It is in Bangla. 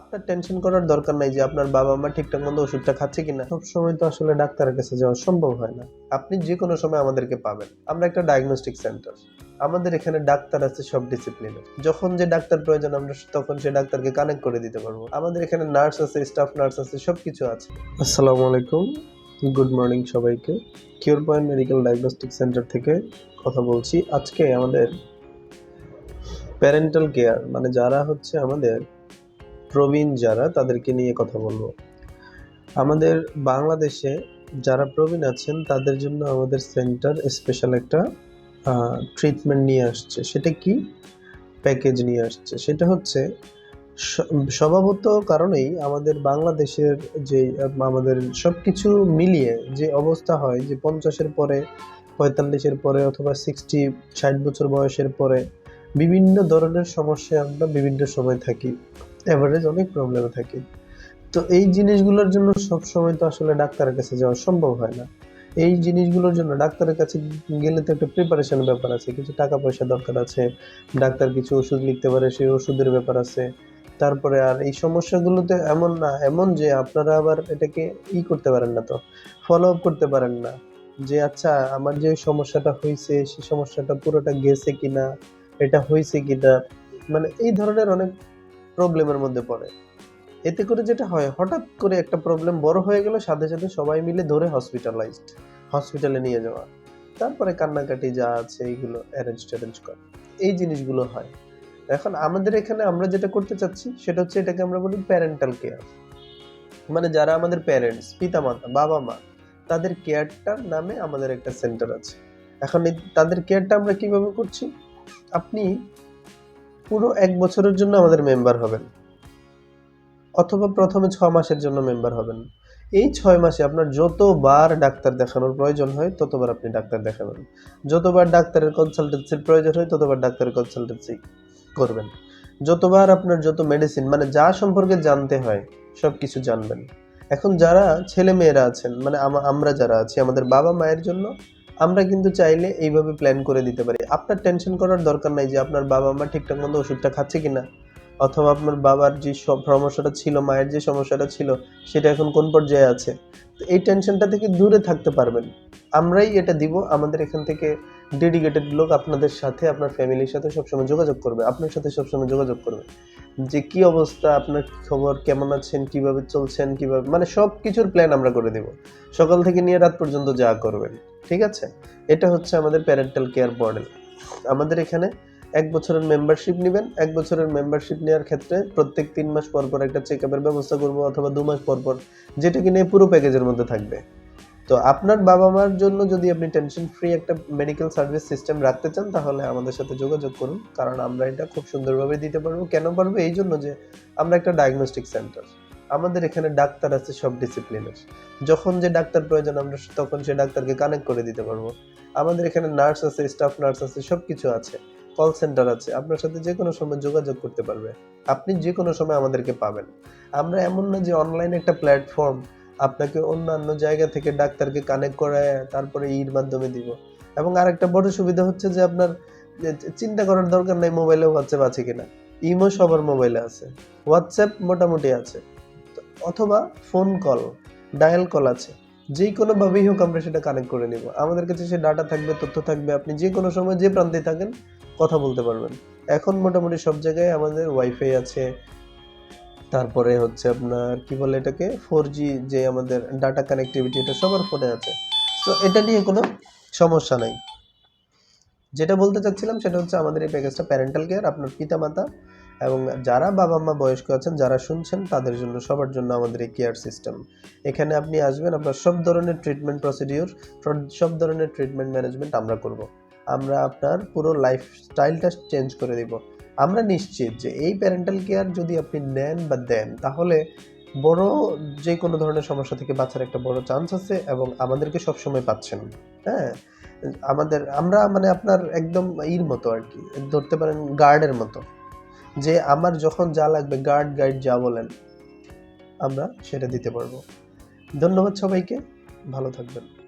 আপনার টেনশন করার দরকার নাই যে আপনার বাবা মা ঠিকঠাক মতো ওষুধটা খাচ্ছে কিনা। সব সময় তো আসলে ডাক্তারের কাছে যাওয়া সম্ভব হয় না। আপনি যে কোনো সময় আমাদেরকে পাবেন। আমরা একটা ডায়াগনস্টিক সেন্টার আমাদের এখানে ডাক্তার আছে সব ডিসিপ্লিনের যখন যে ডাক্তার প্রয়োজন, আমরা তখন সে ডাক্তারকে কানেক্ট করে দিতে পারব। আমাদের এখানে নার্স আছে স্টাফ নার্স আছে সব কিছু আছে। আসসালামু আলাইকুম। গুড মর্নিং সবাইকে। Cure point medical diagnostic centre থেকে কথা বলছি। আজকে আমাদের প্যারেন্টাল কেয়ার মানে যারা হচ্ছে আমাদের প্রবীণ যারা, তাদেরকে নিয়ে কথা বলব। আমাদের বাংলাদেশে যারা প্রবীণ আছেন, তাদের জন্য আমাদের সেন্টার স্পেশাল একটা ট্রিটমেন্ট নিয়ে আসছে। সেটা কি? প্যাকেজ নিয়ে আসছে। সেটা হচ্ছে স্বভাবত কারণেই আমাদের বাংলাদেশের যে, আমাদের সব কিছু মিলিয়ে যে অবস্থা হয়, যে পঞ্চাশের পরে, পঁয়তাল্লিশের পরে অথবা সিক্সটি, ষাট বছর বয়সের পরে, বিভিন্ন ধরনের সমস্যায় আমরা বিভিন্ন সময় থাকি। এভারেজ অনেক প্রবলেমে থাকি। তো এই জিনিসগুলোর জন্য সব সময় তো আসলে ডাক্তারের কাছে যাওয়া সম্ভব হয় না। এই জিনিসগুলোর জন্য ডাক্তারের কাছে গেলে তো একটা প্রিপারেশন ব্যাপার আছে। কিছু টাকা পয়সা দরকার আছে, ডাক্তার কিছু ওষুধ লিখতে পারে, সেই ওষুধের ব্যাপার আছে। তারপরে আর এই সমস্যাগুলো তো এমন না, এমন যে আপনারা আবার এটাকে ই করতে পারেন না তো ফলো আপ করতে পারেন না। যে আচ্ছা আমার যে সমস্যাটা হয়েছে সেই সমস্যাটা পুরোটা গেছে কিনা, এটা হয়েছে কিনা মানে এই ধরনের অনেক প্রবলেমের মধ্যে পড়ে। এতে করে যেটা হয়, হঠাৎ করে একটা প্রবলেম বড় হয়ে গেলে, সাথে সাথে সবাই মিলে ধরে হসপিটালাইজড হসপিটালে নিয়ে যাওয়া। তারপরে কান্নাকাটি যা আছে এইগুলো অ্যারেঞ্জ ট্যারেঞ্জ করা। এই জিনিসগুলো হয়। এখন আমাদের এখানে আমরা যেটা করতে চাচ্ছি, সেটা হচ্ছে এটাকে আমরা বলি প্যারেন্টাল কেয়ার মানে যারা আমাদের প্যারেন্টস পিতামাতা বাবা মা তাদের কেয়ারটার নামে আমাদের একটা সেন্টার আছে। এখন তাদের কেয়ারটা আমরা কীভাবে করছি? আপনি পুরো এক বছরের জন্য আমাদের মেম্বার হবেন। অথবা প্রথমে ছ মাসের জন্য মেম্বার হবেন। এই ছয় মাসে আপনার যতবার ডাক্তার দেখানোর প্রয়োজন হয়, ততবার আপনি ডাক্তার দেখাবেন। যতবার ডাক্তারের কনসালটেন্সির প্রয়োজন হয়, ততবার ডাক্তারের কনসালটেন্সি করবেন। যতবার আপনার যত মেডিসিন মানে যা সম্পর্কে জানতে হয় সব কিছু জানবেন। এখন যারা ছেলে মেয়েরা আছেন মানে আমরা যারা আছি, আমাদের বাবা মায়ের জন্য আমরা কিন্তু চাইলে এইভাবে প্ল্যান করে দিতে পারি। আপনার টেনশন করার দরকার নাই যে আপনার বাবা মা ঠিকঠাক মতো ওষুধটা খাচ্ছে কিনা, অথবা আপনার বাবার যে সমস্যাটা ছিল, মায়ের যে সমস্যাটা ছিল, সেটা এখন কোন পর্যায়ে আছে? তো এই টেনশনটা থেকে দূরে থাকতে পারবেন। আমরাই এটা দিব, আমাদের এখান থেকে ডেডিকেটেড লোক আপনাদের সাথে, আপনার ফ্যামিলির সাথে সবসময় যোগাযোগ করবে, আপনার সাথে সবসময় যোগাযোগ করবে। যে কি অবস্থা, আপনার খবর কেমন আছেন, কীভাবে চলছেন, কীভাবে মানে সব কিছুর প্ল্যান আমরা করে দেব। সকাল থেকে নিয়ে রাত পর্যন্ত যা করবেন। ঠিক আছে? এটা হচ্ছে আমাদের প্যারেন্টাল কেয়ার মডেল আমাদের এখানে এক বছরের মেম্বারশিপ নেবেন, এক বছরের মেম্বারশিপ নেওয়ার ক্ষেত্রে প্রত্যেক তিন মাস পর পর একটা চেক আপের ব্যবস্থা করব অথবা দু মাস পর পর, যেটা কিনে পুরো প্যাকেজের মধ্যে থাকবে। তো আপনার বাবা মার জন্য যদি আপনি টেনশন ফ্রি একটা মেডিকেল সার্ভিস সিস্টেম রাখতে চান, তাহলে আমাদের সাথে যোগাযোগ করুন, কারণ আমরা এটা খুব সুন্দরভাবে দিতে পারব। কেন পারব? এই জন্য যে আমরা একটা ডায়াগনস্টিক সেন্টার আমাদের এখানে ডাক্তার আছে সব ডিসিপ্লিনের যখন যে ডাক্তার প্রয়োজন আমরা তখন সে ডাক্তারকে কানেক্ট করে দিতে পারব। আমাদের এখানে নার্স আছে স্টাফ নার্স আছে সব কিছু আছে কল সেন্টার আছে। আপনার সাথে যে কোনো সময় যোগাযোগ করতে পারবে। আপনি যে কোনো সময় আমাদেরকে পাবেন। আমরা এমন না যে অনলাইন একটা প্ল্যাটফর্ম আপনাকে অন্যান্য জায়গা থেকে ডাক্তারকে কানেক্ট করে তারপরে ইর মাধ্যমে দিব। এবং আরেকটা বড় সুবিধা হচ্ছে যে আপনার চিন্তা করার দরকার নাই মোবাইলে হোয়াটসঅ্যাপ আছে কিনা। ইমো সবার মোবাইলে আছে। হোয়াটসঅ্যাপ মোটামুটি আছে। অথবা ফোন কল ডায়াল কল আছে। যেই কোনোভাবেই হোক আমরা সেটা কানেক্ট করে নিব। আমাদের কাছে সে ডাটা থাকবে, তথ্য থাকবে, আপনি যে কোনো সময় যে প্রান্তে থাকেন, কথা বলতে পারবেন। এখন মোটামুটি সব জায়গায় আমাদের ওয়াইফাই আছে। তারপরে হচ্ছে আপনার, কি বলে এটাকে? ফোর জি যে আমাদের ডাটা কানেক্টিভিটি এটা সবার ফোনে আছে। তো এটা নিয়ে কোনো সমস্যা নাই। যেটা বলতে চাচ্ছিলাম, সেটা হচ্ছে আমাদের এই প্যাকেজটা প্যারেন্টাল কেয়ার আপনার পিতামাতা এবং যারা বাবা মা বয়স্ক আছেন, যারা শুনছেন, তাদের জন্য সবার জন্য আমাদের এই কেয়ার সিস্টেম এখানে আপনি আসবেন, আপনার সব ধরনের ট্রিটমেন্ট প্রসিডিওর সব ধরনের ট্রিটমেন্ট ম্যানেজমেন্ট আমরা করব। আমরা আপনার পুরো লাইফস্টাইলটা চেঞ্জ করে দিব। আমরা নিশ্চিত যে এই প্যারেন্টাল কেয়ার যদি আপনি নেন বা দেন, তাহলে বড় যে কোনো ধরনের সমস্যা থেকে বাঁচার একটা বড় চান্স আছে এবং আমাদেরকে সবসময় পাচ্ছেন। হ্যাঁ? আমাদের, আমরা মানে আপনার একদম ইর মতো আর কি, ধরতে পারেন গার্ডের মতো। যে আমার যখন যা লাগবে গার্ড গাইড যা বলেন, আমরা সেটা দিতে পারব। ধন্যবাদ সবাইকে, ভালো থাকবেন।